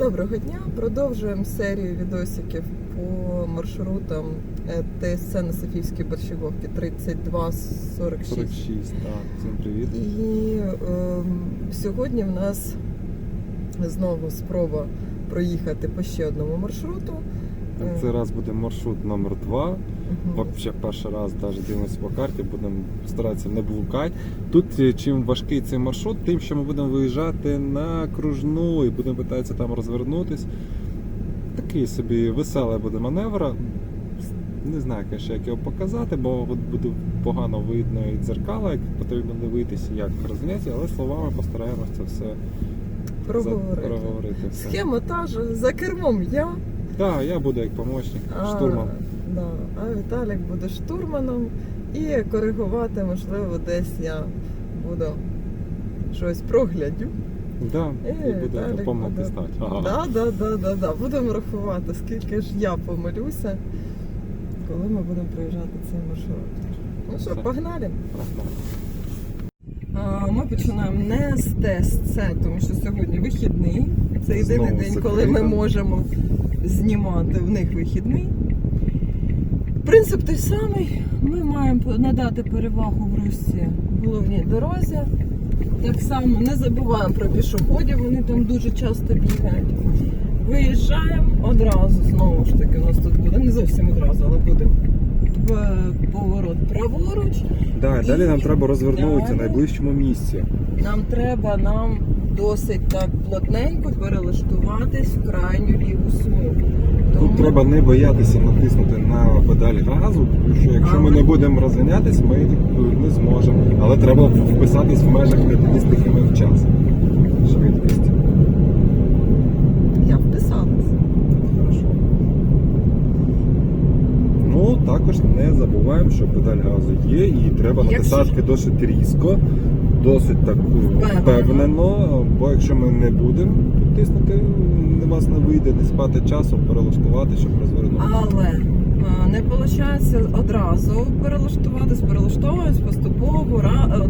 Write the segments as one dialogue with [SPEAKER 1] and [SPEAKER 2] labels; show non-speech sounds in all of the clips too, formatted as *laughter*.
[SPEAKER 1] Доброго дня! Продовжуємо серію відосиків по маршрутам ТСЦ на Софійській Борщаговці 3246.
[SPEAKER 2] 46, так. Всім привіт.
[SPEAKER 1] І е, сьогодні в нас знову спроба проїхати по ще одному маршруту. Е,
[SPEAKER 2] Цей раз буде маршрут номер 2
[SPEAKER 1] мгм.
[SPEAKER 2] Вообще перший раз навіть дивимося по карті, будемо старатися не блукати. Тут е, чим важкий цей маршрут, тим, що ми будемо виїжджати на кружну і будемо питатися там розвернутись. Такий собі веселий буде маневр. Не знаю, конечно, як його показати, бо буде погано видно і дзеркала, як потрібно дивитися, як розняття, але словами постараємося це все
[SPEAKER 1] Проговорити.
[SPEAKER 2] проговорити. Все.
[SPEAKER 1] Схема та ж, за кермом я.
[SPEAKER 2] Так, я буду як помічник,
[SPEAKER 1] А,
[SPEAKER 2] штурман.
[SPEAKER 1] Да, а Віталік буде штурманом і коригувати, можливо, десь я буду щось проглядю.
[SPEAKER 2] Да,
[SPEAKER 1] Е,
[SPEAKER 2] і буде допомогти стати. Ага.
[SPEAKER 1] Да, да, да, да, да. Будемо рахувати, скільки ж я помилюся, коли ми будемо проїжджати цей маршрут. Ну що, погнали. А, Ми починаємо не з ТСЦ, тому що сьогодні вихідний. Це єдиний день, коли ми можемо знімати в них вихідний. Принцип той самий. Ми маємо надати перевагу в Русі головній дорозі. Так само не забуваємо про пішоходів, вони там дуже часто бігають. Виїжджаємо одразу, знову ж таки, у нас тут буде не зовсім одразу, але буде в- поворот праворуч.
[SPEAKER 2] Да, далі нам треба розвернутися
[SPEAKER 1] Далі.
[SPEAKER 2] в найближчому місці.
[SPEAKER 1] Нам треба нам досить так плотненько перелаштуватись в крайню ліву смугу.
[SPEAKER 2] Тут треба не боятися натиснути на педаль газу, тому що якщо ми не будемо розганятись, ми не зможемо. Але треба вписатись в межах 50 км в час швидкості.
[SPEAKER 1] Я вписалась.
[SPEAKER 2] Хорошо. Ну, також не забуваємо, що педаль газу є, і треба
[SPEAKER 1] Якщо-
[SPEAKER 2] натисати досить різко, досить так
[SPEAKER 1] Впевнено.
[SPEAKER 2] впевнено, бо якщо ми не будемо тиснути, у вас не вийде не спати часу, перелаштувати, щоб розвернути.
[SPEAKER 1] Але не виходить одразу перелаштуватись, перелаштовуюсь поступово,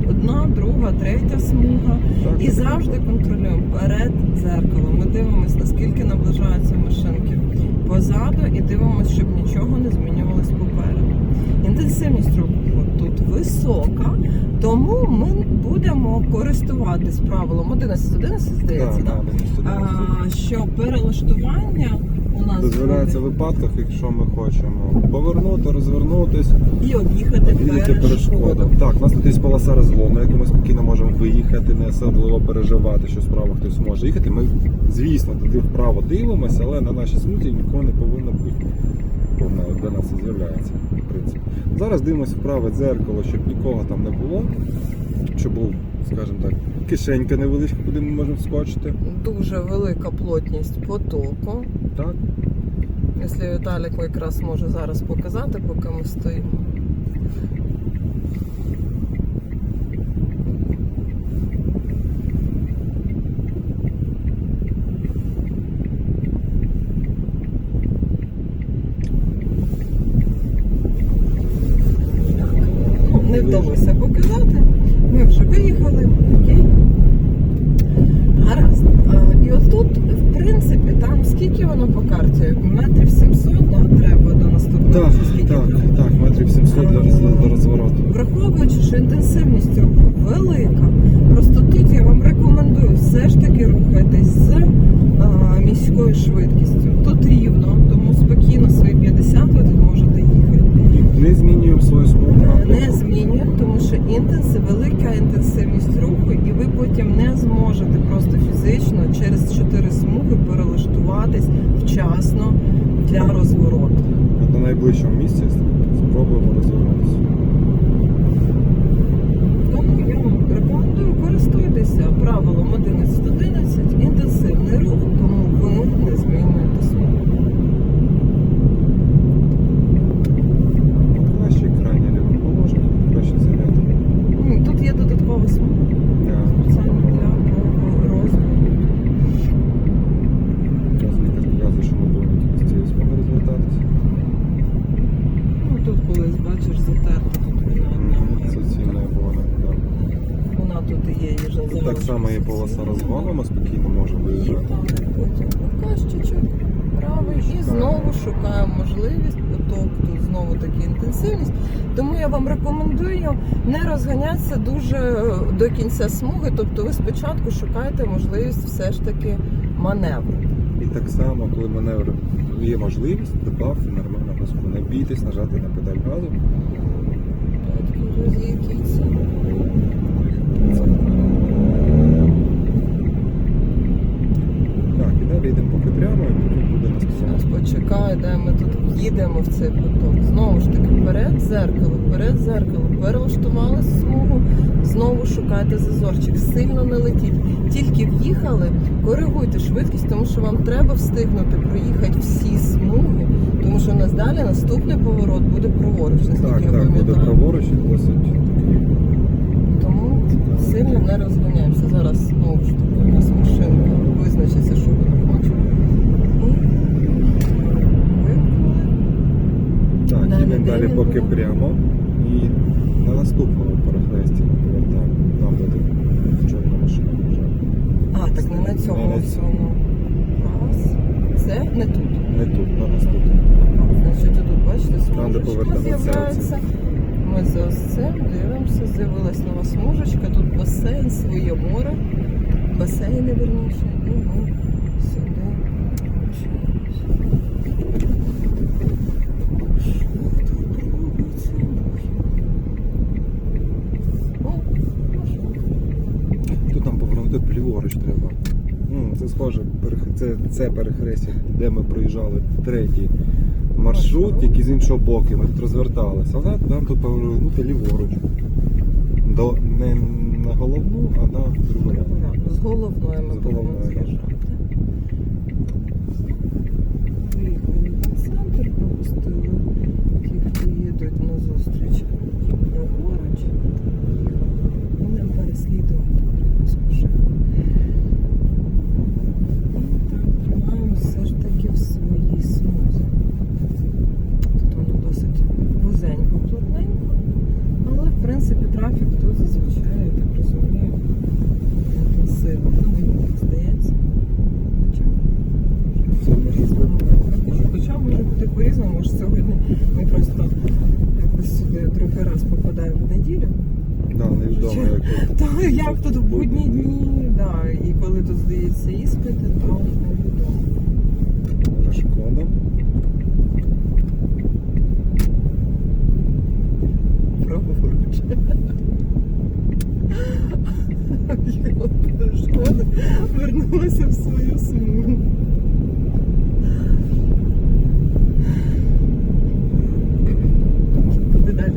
[SPEAKER 1] одна, друга, третя смуга. І завжди контролюємо перед дзеркалом. Ми дивимося, наскільки наближаються машинки позаду, і дивимося, щоб нічого не змінювалось попереду. Інтенсивність руху тут висока, тому ми будемо користуватись правилом 11.11, здається, да?
[SPEAKER 2] так, так.
[SPEAKER 1] А, що перелаштування у нас
[SPEAKER 2] Дозволяється в випадках, якщо ми хочемо повернути, розвернутись,
[SPEAKER 1] і об'їхати
[SPEAKER 2] перешкоду. Так, у нас тут є полоса розгону, яку ми спокійно можемо виїхати, не особливо переживати, що справа хтось може їхати. Ми, звісно, туди вправо дивимося, але на нашій смузі нікого не повинно бути. Бо вона для нас і з'являється, в принципі. Зараз дивимося вправе дзеркало, щоб нікого там не було, щоб був, скажімо так, кишенька невеличка, куди ми можемо скочити.
[SPEAKER 1] Дуже велика плотність потоку.
[SPEAKER 2] Так.
[SPEAKER 1] Якщо Віталік якраз може зараз показати, поки ми стоїмо. Ну, Не вдалося показати. Ми вже виїхали. Окей. Гаразд. А, І отут, в принципі, там скільки воно по карті? Метрів 700 да, треба до наступного.
[SPEAKER 2] Так,
[SPEAKER 1] чи скільки
[SPEAKER 2] так,
[SPEAKER 1] треба?
[SPEAKER 2] так, метрів 700 для, роз- до розвороту.
[SPEAKER 1] Враховуючи, що інтенсивність руху велика. Просто тут я вам рекомендую все ж таки рухатись з а, міською швидкістю. Тут рівно, тому спокійно свої 50 ви тут можете їхати.
[SPEAKER 2] Не змінюємо свою смугу.
[SPEAKER 1] Не змінюємо, тому що інтенсив, велика інтенсивність руху, і ви потім не зможете просто фізично через 4 смуги перелаштуватись вчасно для розвороту.
[SPEAKER 2] На найближчому місці спробуємо розвернутися.
[SPEAKER 1] Тому я вам рекомендую користуйтеся правилом 11.11, інтенсивний рух, тому ви не змінюєте смугу.
[SPEAKER 2] Краще крайнє ліве положення, краще зайняти.
[SPEAKER 1] Ні, Тут є додаткова смуга. Спеціально для розвитку.
[SPEAKER 2] Розмітка показує, що ми будемо тільки з цієї смуги розвертатися.
[SPEAKER 1] Ну тут колись бачиш затерта, тут вона одна.
[SPEAKER 2] Суцільна була. так.
[SPEAKER 1] Тут є
[SPEAKER 2] полоса розгону, ми спокійно можемо виїжджати.
[SPEAKER 1] Потім шукаємо можливість, тут знову таки інтенсивність. Тому я вам рекомендую не розганятися дуже е, до кінця смуги. Тобто ви спочатку шукаєте можливість все ж таки маневру.
[SPEAKER 2] І так само, коли маневр є можливість, добавте нормально газку. Не бійтесь нажати на педаль газу.
[SPEAKER 1] Друзі, які це.
[SPEAKER 2] Так, і далі йдемо поки прямо, і потім буде
[SPEAKER 1] Зараз
[SPEAKER 2] наступне.
[SPEAKER 1] почекай, де ми тут їдемо в цей поток. Знову ж таки, вперед зеркало, вперед зеркало, перелаштували смугу, знову шукайте зазорчик, сильно не летіть. Тільки в'їхали, коригуйте швидкість, тому що вам треба встигнути проїхати всі смуги, тому що у нас далі наступний поворот буде праворуч,
[SPEAKER 2] Так,
[SPEAKER 1] я
[SPEAKER 2] так, буде праворуч і досить.
[SPEAKER 1] Тому сильно не розганяємося. Зараз знову ж таки у нас машинка визначиться, що вона хоче. І вимкнули.
[SPEAKER 2] Так,
[SPEAKER 1] Далі,
[SPEAKER 2] поки прямо. І на наступному перехресті ми повертаємо. Там буде чорна машина вже.
[SPEAKER 1] А, так не на цьому
[SPEAKER 2] Не на цьому.
[SPEAKER 1] Раз. Це не тут.
[SPEAKER 2] Не тут, на наступному.
[SPEAKER 1] Ага, значить, тут бачите,
[SPEAKER 2] Там, де
[SPEAKER 1] смужечка
[SPEAKER 2] повертається
[SPEAKER 1] з'являється. Ми за ось цим дивимося, з'явилась нова смужечка, тут басейн, своє море. Басейни верніше. І ми сюди. включаємося. Що тут робиться? О, машина.
[SPEAKER 2] Тут нам ліворуч треба. Ну, це схоже, це, це перехрестя, де ми проїжджали третій маршрут, тільки з іншого боку. Ми тут розверталися. Але нам тут повернути ліворуч. До, не на головну, а на другу.
[SPEAKER 1] З головною ми будемо з'їжджати. Центр, пропустили ті, хто їдуть на зустріч праворуч. Будемо переслідувати якусь машинку. І так, тримаємо все ж таки в своїй смузі. Тут воно досить вузенько, плотненько. Але, трафік тут зазвичай, я так розумію, інтенсивний. Ну, мені так здається. Хоча, по-різному. Хоча може бути по-різному, може сьогодні ми просто якось сюди другий раз попадаємо в неділю.
[SPEAKER 2] Да, як *laughs* тут.
[SPEAKER 1] Як тут в будні дні, да, і коли тут здається іспити, то невідомо.
[SPEAKER 2] Шкода.
[SPEAKER 1] Праворуч. Шкода вернулася в свою смугу. Куди далі?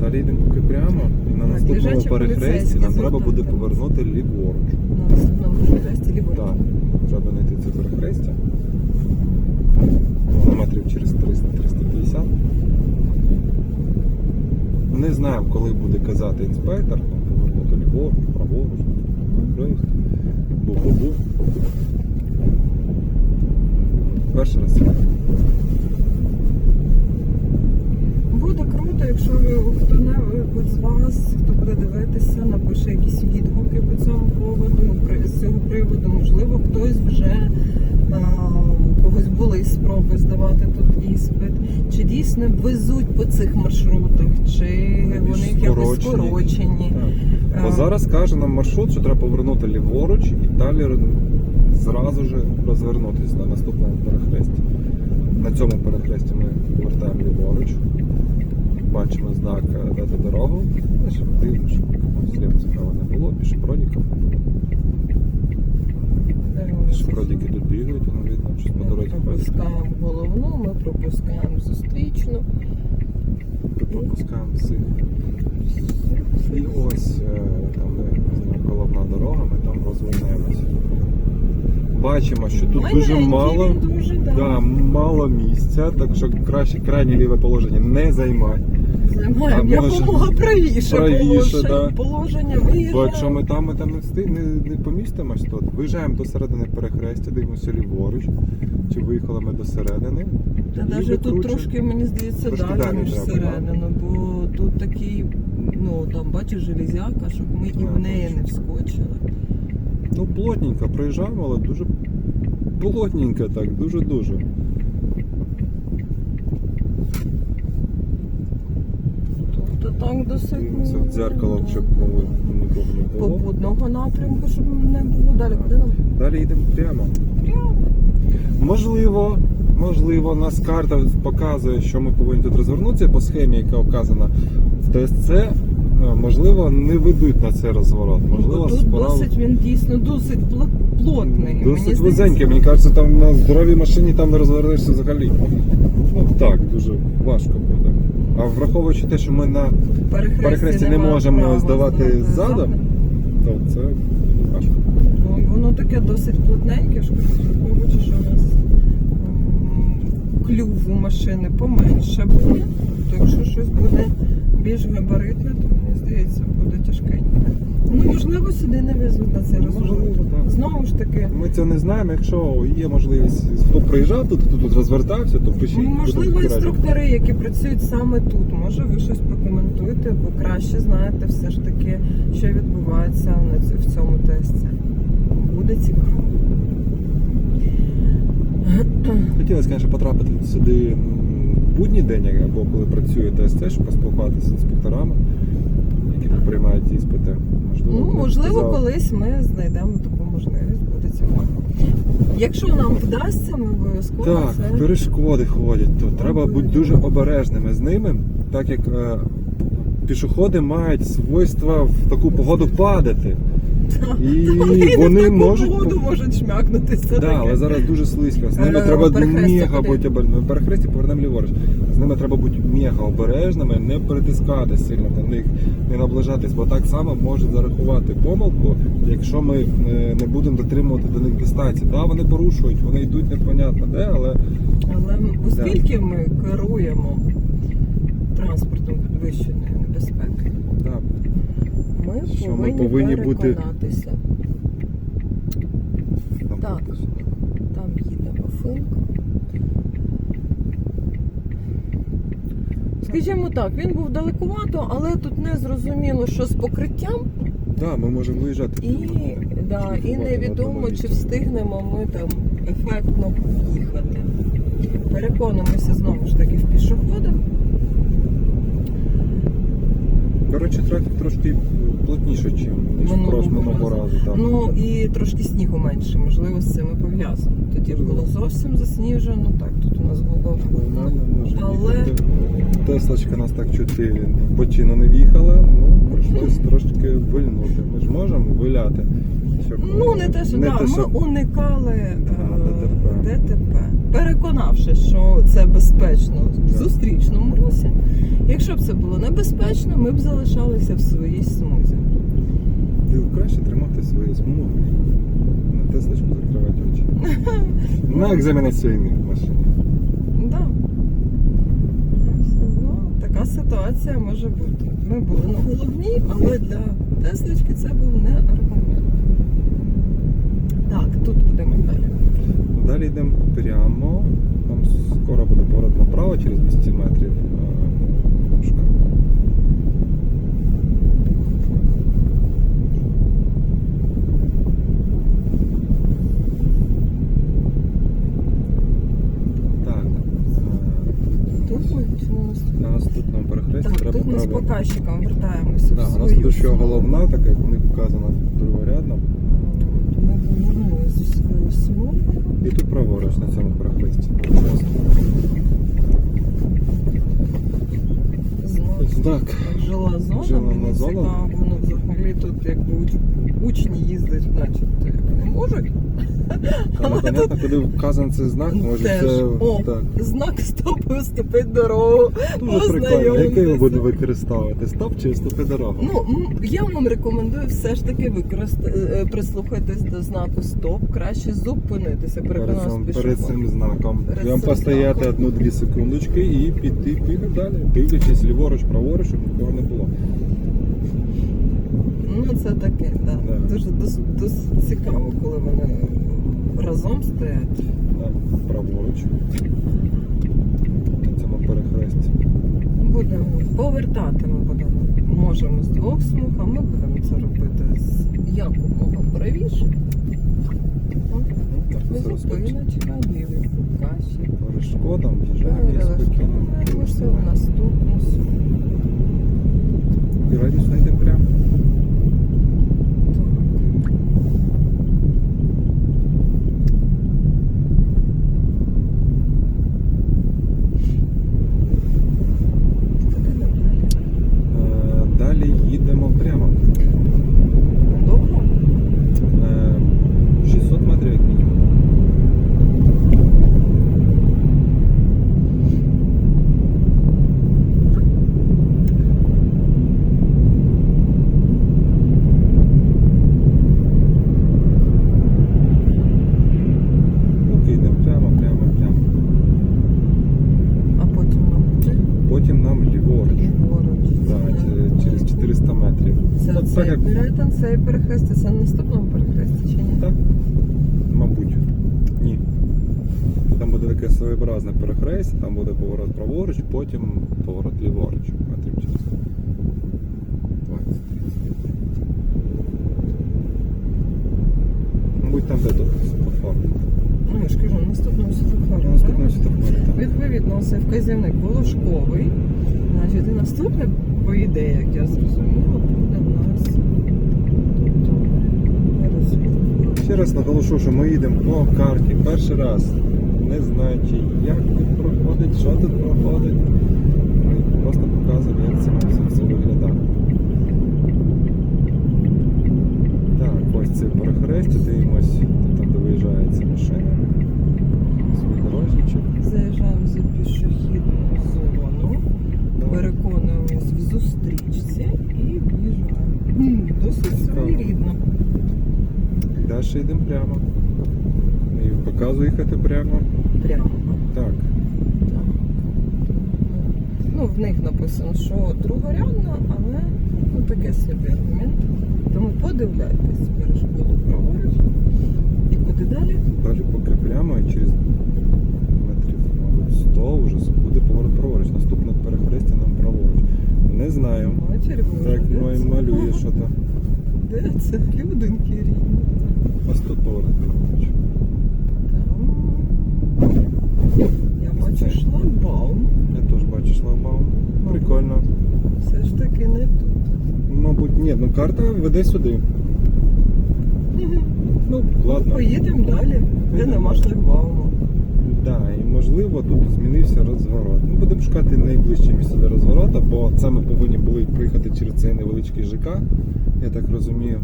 [SPEAKER 2] Далі йдемо поки прямо. І на наступному перехресті нам треба буде повернути ліворуч.
[SPEAKER 1] На наступному перехресті ліворуч.
[SPEAKER 2] Так, треба знайти це перехрестя. Кілометрів через 300-350. Не знаємо, коли буде казати інспектор, там повернути ліворуч, праворуч, перехрест, бу-бу-бу. Перший раз.
[SPEAKER 1] Буде круто, якщо ви хто-небудь з вас, хто буде дивитися, напише якісь відгуки по цьому поводу, з цього приводу. Можливо, хтось вже а, у когось були спроби здавати тут іспит. Чи дійсно везуть по цих маршрутах, чи вони якось скорочені.
[SPEAKER 2] Так. Бо зараз каже нам маршрут, що треба повернути ліворуч і далі зразу ж розвернутися на наступному перехресті. На цьому перехресті ми повертаємо ліворуч. Бачимо знак е, дати дорогу. Щоб зліва справа не було, пішоходників.
[SPEAKER 1] де вони
[SPEAKER 2] Пішоходники тут бігають, воно видно, що по дорозі ходять.
[SPEAKER 1] пропускаємо головну, ми пропускаємо зустрічну.
[SPEAKER 2] Пропускаємо сині. І ось е, там де головна дорога, ми там розвернемося. Бачимо, що тут дуже мало.
[SPEAKER 1] дуже, да.
[SPEAKER 2] Да, мало місця, так що краще крайнє ліве положення не займай.
[SPEAKER 1] Займаємо
[SPEAKER 2] А може,
[SPEAKER 1] якомога правіше,
[SPEAKER 2] правіше, да.
[SPEAKER 1] положення
[SPEAKER 2] Бо якщо ми там, ми там не, встиг, не, не помістимось тут. Виїжджаємо до середини перехрестя, дивимося ліворуч. Чи виїхали ми до середини?
[SPEAKER 1] Та навіть тут трошки, мені здається,
[SPEAKER 2] трошки
[SPEAKER 1] далі,
[SPEAKER 2] далі
[SPEAKER 1] між
[SPEAKER 2] треба,
[SPEAKER 1] середину, бо тут такий, ну там бачиш железяка, щоб ми і в неї не вскочили.
[SPEAKER 2] Ну, плотненько проїжджаємо, але дуже плотненько так, дуже-дуже.
[SPEAKER 1] Тобто так досить
[SPEAKER 2] Це дзеркало, щоб нікого не було.
[SPEAKER 1] попутного напрямку, щоб не було далі. Куди нам?
[SPEAKER 2] Далі йдемо прямо.
[SPEAKER 1] Прямо.
[SPEAKER 2] Можливо, можливо, нас карта показує, що ми повинні тут розвернутися по схемі, яка вказана в ТСЦ. е, Можливо, не ведуть на це розворот. Можливо,
[SPEAKER 1] Тут
[SPEAKER 2] справа-
[SPEAKER 1] досить він дійсно досить плотний.
[SPEAKER 2] Досить вузенький. Мені кажеться, там на здоровій машині там не розвернешся взагалі. Ну так, дуже важко буде. А враховуючи те, що ми на
[SPEAKER 1] перехресті
[SPEAKER 2] перехресті не можемо
[SPEAKER 1] права
[SPEAKER 2] здавати
[SPEAKER 1] здавати
[SPEAKER 2] задом, то це важко.
[SPEAKER 1] Ну, воно таке досить плотненьке, ж враховуючи, що у нас м, клюв у машини поменше буде. То якщо щось буде більш габаритне, то мені здається, буде тяжкенько. Ну, можливо, сюди не везуть на цей розворот. Знову ж таки,
[SPEAKER 2] Ми це не знаємо. Якщо є можливість, хто приїжджав тут, хто тут розвертався, то пишіть.
[SPEAKER 1] ну, можливо, інструктори, які працюють саме тут, може ви щось прокоментуєте, бо краще знаєте все ж таки, що відбувається в цьому тесті. Буде цікаво.
[SPEAKER 2] Хотілося, звісно, потрапити сюди в будній день або коли працює ТСЦ, щоб поспілкуватися з інспекторами, які приймають іспити. Можливо,
[SPEAKER 1] Ну, можливо, колись ми знайдемо таку можливість, буде цікаво. Якщо нам вдасться, ми обов'язково
[SPEAKER 2] Так,
[SPEAKER 1] це.
[SPEAKER 2] перешкоди ходять тут. Треба бути дуже обережними з ними, так як е, пішоходи мають свойства в таку погоду падати. І вони можуть.
[SPEAKER 1] погоду можуть шмякнутися. Таке.
[SPEAKER 2] але зараз дуже слизько. З ними
[SPEAKER 1] Е,
[SPEAKER 2] треба мега бути обережними. На перехресті повернемо ліворуч. З ними треба бути мега обережними, не притискати сильно до них, не наближатись, бо так само можуть зарахувати помилку, якщо ми е, не будемо дотримувати до них дистанції. Так, вони порушують, вони йдуть непонятно де, але
[SPEAKER 1] Але оскільки ми керуємо транспортом підвищеної небезпеки,
[SPEAKER 2] да,
[SPEAKER 1] ми
[SPEAKER 2] Що ми
[SPEAKER 1] повинні,
[SPEAKER 2] повинні бути-
[SPEAKER 1] переконатися. Так. Там їде Афинка. Скажімо так, він був далекувато, але тут не зрозуміло, що з покриттям,
[SPEAKER 2] Да, ми можемо виїжджати.
[SPEAKER 1] і, да, і невідомо, чи встигнемо ми там ефектно їхати. Переконуємося знову ж таки в пішоходах.
[SPEAKER 2] Коротше, трафік трошки плотніше, ніж
[SPEAKER 1] Минулого
[SPEAKER 2] прошлого
[SPEAKER 1] разу.
[SPEAKER 2] разу. Так.
[SPEAKER 1] Ну і трошки снігу менше, можливо, з цим і пов'язано. Тоді було зовсім засніжено, так тут у нас було. Але-
[SPEAKER 2] Теслочка нас так чути в бочину не в'їхала, ну прийшлось трошки вильнути. Ми ж можемо виляти. щоб,
[SPEAKER 1] Ну, не те, що
[SPEAKER 2] не
[SPEAKER 1] да,
[SPEAKER 2] те,
[SPEAKER 1] ми
[SPEAKER 2] щоб-
[SPEAKER 1] уникали е,
[SPEAKER 2] ДТП.
[SPEAKER 1] ДТП, переконавшись, що це безпечно в
[SPEAKER 2] Так.
[SPEAKER 1] зустрічному русі. Якщо б це було небезпечно, ми б залишалися в своїй смузі.
[SPEAKER 2] Ти краще тримати свої смуги. На Теслочку закривати очі. *laughs* На екзаменаційній машині.
[SPEAKER 1] Да. Ну, така ситуація може бути. Ми були на головній, але для Теслички це був не аргумент. Так, тут будемо далі.
[SPEAKER 2] Далі йдемо прямо. Там скоро буде поворот направо через 200 метрів. е, Шукаємо. Так. е,
[SPEAKER 1] Тут ми чи у нас
[SPEAKER 2] На наступному перехресті
[SPEAKER 1] Так, показчиком вертаємося
[SPEAKER 2] Да,
[SPEAKER 1] в
[SPEAKER 2] у нас
[SPEAKER 1] свою.
[SPEAKER 2] тут ще головна, така як у них вказано другорядна.
[SPEAKER 1] Ми повернулися в свою смугу.
[SPEAKER 2] І тут праворуч на цьому перехресті.
[SPEAKER 1] Знов
[SPEAKER 2] Знак.
[SPEAKER 1] жила зона,
[SPEAKER 2] Жила
[SPEAKER 1] мені
[SPEAKER 2] зона.
[SPEAKER 1] цікаво, воно взагалі тут якби уч- учні їздять, значить не можуть.
[SPEAKER 2] Там непонятно, куди вказаний цей знак, може
[SPEAKER 1] Теж.
[SPEAKER 2] це
[SPEAKER 1] О,
[SPEAKER 2] так.
[SPEAKER 1] знак стоп і уступить дорогу.
[SPEAKER 2] Дуже прикольно. Який
[SPEAKER 1] Ознайомтеся.
[SPEAKER 2] будемо використовувати? Стоп чи ступи дорогу?
[SPEAKER 1] Ну, я вам рекомендую все ж таки використати, е, прислухатись до знаку стоп, краще зупинитися,
[SPEAKER 2] перед, перед цим знаком.
[SPEAKER 1] Перед цим
[SPEAKER 2] постояти
[SPEAKER 1] знаком.
[SPEAKER 2] одну-дві секундочки і піти, піти далі. Дивлячись ліворуч, праворуч, щоб нікого не було.
[SPEAKER 1] Ну, це таке, да.
[SPEAKER 2] Да.
[SPEAKER 1] Дуже дос- досить цікаво, коли вони разом стоять.
[SPEAKER 2] Да, праворуч. На цьому перехресті.
[SPEAKER 1] Будемо повертати, ми будемо. Можемо з двох смуг, а ми будемо це робити з правіше.
[SPEAKER 2] Так, це розпочне.
[SPEAKER 1] Зупиночка, лівий покажчик.
[SPEAKER 2] Перешкодом, в'їжджаємо і спокійно.
[SPEAKER 1] Наступну смугу.
[SPEAKER 2] І радісно йде прямо.
[SPEAKER 1] Так. Куди нам далі?
[SPEAKER 2] Е, Далі їдемо прямо.
[SPEAKER 1] Довго?
[SPEAKER 2] Е, 600 метрів як мінімум. Поки йдемо прямо, прямо, прямо.
[SPEAKER 1] А потім нам буде
[SPEAKER 2] Потім нам ліворуч.
[SPEAKER 1] ліворуч.
[SPEAKER 2] Да,
[SPEAKER 1] Це-
[SPEAKER 2] чи- через 400 метрів.
[SPEAKER 1] Це
[SPEAKER 2] От так
[SPEAKER 1] цей
[SPEAKER 2] як-
[SPEAKER 1] перетин, цей перехрест, це на наступному перехресті чи ні?
[SPEAKER 2] Так? Мабуть. Ні. Там буде таке своєобразне перехрестя, там буде поворот праворуч, потім поворот ліворуч. Метрів через 20 Мабуть, там де тут світлофор.
[SPEAKER 1] Ну, я ж кажу, на наступному світлофорі.
[SPEAKER 2] На наступному
[SPEAKER 1] так? Відповідно, це вказівник волошковий. Значить, і наступне, по ідеї, як я зрозуміла, буде в нас.
[SPEAKER 2] Ще раз наголошу, що ми їдемо по карті перший раз, не знаючи, як тут проходить, що тут проходить. Ми просто показуємо, як це все, виглядає. Так, ось це перехрестя, дивимось, там де виїжджає ця машина. Свій.
[SPEAKER 1] Заїжджаємо за пішохідну зону, переконуємось в зустрічці і в'їжджаємо. Досить своєрідно.
[SPEAKER 2] Далі йдемо прямо. І показую їхати прямо.
[SPEAKER 1] Прямо.
[SPEAKER 2] Так.
[SPEAKER 1] Так. Ну, в них написано, що другорядно, але ну, таке собі аргумент. Тому подивляйтесь перешкоду праворуч. І куди далі?
[SPEAKER 2] Далі поки прямо і через метрів, мабуть, 100 вже буде поворот праворуч. Наступне перехрестя нам праворуч. Не знаю.
[SPEAKER 1] Матір
[SPEAKER 2] Так
[SPEAKER 1] де
[SPEAKER 2] малює що то.
[SPEAKER 1] Де це? Людинки рідні.
[SPEAKER 2] Тут поворот праворуч.
[SPEAKER 1] Я бачу шлагбаум.
[SPEAKER 2] Я теж бачу шлагбаум. Прикольно.
[SPEAKER 1] Все ж таки не тут.
[SPEAKER 2] Мабуть, ні, ну карта веде сюди. *laughs* Ну, ладно.
[SPEAKER 1] Поїдемо далі, де нема шлагбауму.
[SPEAKER 2] Да, і можливо тут змінився розворот. Ми будемо шукати найближче місце для розвороту, бо це ми повинні були приїхати через цей невеличкий ЖК, я так розумію.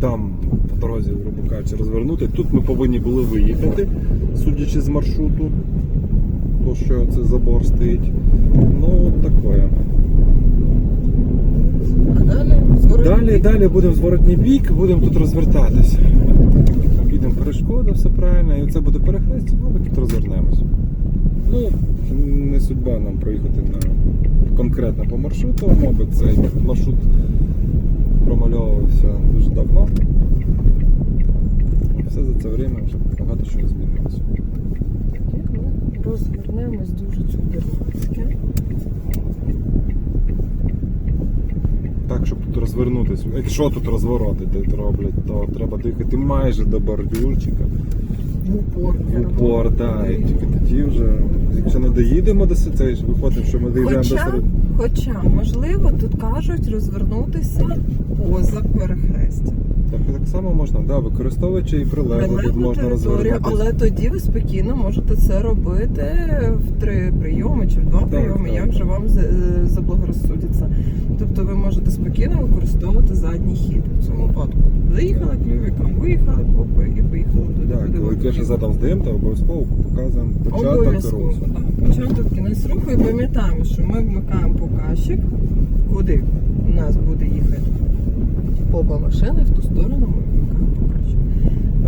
[SPEAKER 2] Там по дорозі, грубо кажучи, розвернути. Тут ми повинні були виїхати, судячи з маршруту, то що це забор стоїть. Ну, таке.
[SPEAKER 1] Далі
[SPEAKER 2] Далі, будемо зворотній бік, будемо тут розвертатися. Обійдемо перешкоду, все правильно, і це буде перехрестя, ну ми тут розвернемось. Ну, не судьба нам проїхати на конкретно по маршруту, мабуть, цей маршрут промальовувався дуже давно. Все за це время вже багато чого змінилося.
[SPEAKER 1] Ми розвернемось дуже чудово.
[SPEAKER 2] Так, щоб тут розвернутися. Якщо тут розвороти роблять, то треба доїхати майже до бордюрчика.
[SPEAKER 1] В упор.
[SPEAKER 2] В упор, так. І тільки тоді вже, якщо не доїдемо до це ж виходить, що ми доїдемо до серед.
[SPEAKER 1] хоча, можливо, тут кажуть розвернутися поза перехрестя.
[SPEAKER 2] Так, так само можна, да, використовуючи і прилегло, тут можна розвернутися.
[SPEAKER 1] але тоді ви спокійно можете це робити в три прийоми чи в два
[SPEAKER 2] Так,
[SPEAKER 1] прийоми, вам е. Тобто ви можете спокійно використовувати задній хід в цьому випадку. Заїхали клювиком, виїхали попи і поїхали туди.
[SPEAKER 2] Так, коли
[SPEAKER 1] ви
[SPEAKER 2] перший задом то обов'язково показуємо початок руху.
[SPEAKER 1] Початок кінець руху і пам'ятаємо, що ми вмикаємо показчик, куди у нас буде їхати попа машини, в ту сторону ми вмикаємо показчик.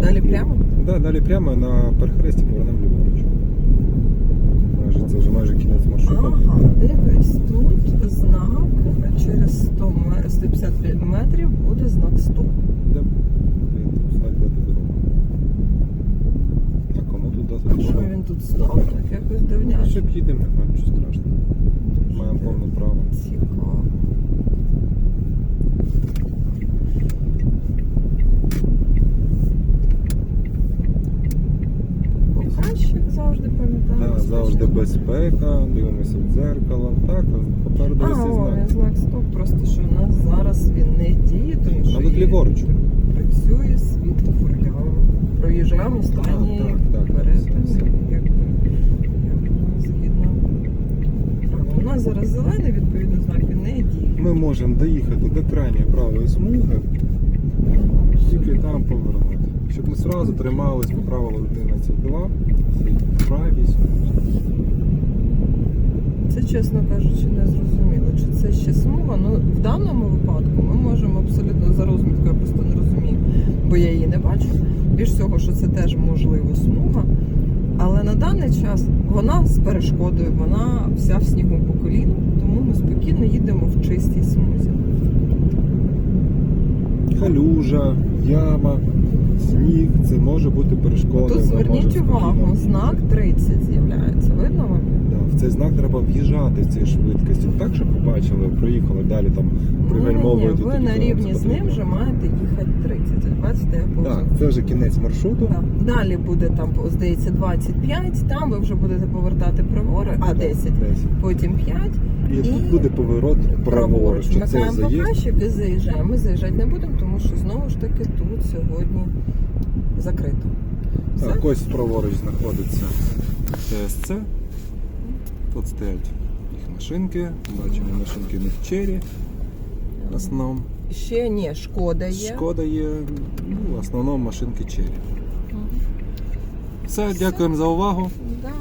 [SPEAKER 1] Далі прямо?
[SPEAKER 2] Да, далі прямо на перехресті повернемо ліворуч. Це вже майже кінець маршруту.
[SPEAKER 1] Ага, дивись, тут знак через 100 ме- 155 метрів буде знак стоп.
[SPEAKER 2] Де знак дати дорогу. А кому тут дати
[SPEAKER 1] Що він тут став? Так якось давняше.
[SPEAKER 2] Щоб їдемо, нічого страшного. Маємо повне право.
[SPEAKER 1] Цікаво. Показчик завжди пам'ятаємо.
[SPEAKER 2] Да, Завжди безпека, дивимося в дзеркало. Так, попереду
[SPEAKER 1] А,
[SPEAKER 2] висить знак.
[SPEAKER 1] знак стоп, просто що у нас зараз він не діє, тому що
[SPEAKER 2] А тут
[SPEAKER 1] є-
[SPEAKER 2] ліворуч.
[SPEAKER 1] працює світлофор. Я проїжджаємо останній
[SPEAKER 2] Так, так, так, все, все.
[SPEAKER 1] якби якби згідно правил. У нас зараз зелений, відповідно, знак він не діє.
[SPEAKER 2] Ми можемо доїхати до крайньої правої смуги, тільки там повернути. Щоб ми одразу тримались по правилу 11.2, правість.
[SPEAKER 1] Це, чесно кажучи, не зрозуміло, чи це ще смуга. Ну, в даному випадку ми можемо абсолютно за розміткою, я просто не розумію, бо я її не бачу. Більш всього, що це теж можливо смуга. Але на даний час вона з перешкодою, вона вся в снігу по коліну, тому ми спокійно їдемо в чистій смузі.
[SPEAKER 2] Калюжа, яма, сніг, це може бути перешкодою.
[SPEAKER 1] Тут зверніть увагу, знак 30 з'являється. Видно вам?
[SPEAKER 2] Да, в цей знак треба в'їжджати в цій швидкості. Так, щоб побачили, проїхали далі там
[SPEAKER 1] Ні,
[SPEAKER 2] пригальмовуєте.
[SPEAKER 1] ви на рівні з ним вже маєте їхати 30. От Бачите, я повзу.
[SPEAKER 2] Так, це вже кінець маршруту.
[SPEAKER 1] Так. Далі буде там, здається, 25, там ви вже будете повертати праворуч, а 10,
[SPEAKER 2] 10.
[SPEAKER 1] потім 5,
[SPEAKER 2] І,
[SPEAKER 1] І
[SPEAKER 2] тут буде поворот праворуч. Що це
[SPEAKER 1] Вмикаємо
[SPEAKER 2] заїзд?
[SPEAKER 1] покажчик і заїжджаємо. Ми заїжджати не будемо, тому що знову ж таки тут сьогодні закрито. Все?
[SPEAKER 2] Так, ось праворуч знаходиться ТСЦ. Тут стоять їх машинки. Бачимо машинки в них чері. В основному.
[SPEAKER 1] Ще ні, шкода є.
[SPEAKER 2] Шкода є, ну, в основному машинки чері. Все, дякуємо за увагу.
[SPEAKER 1] Да,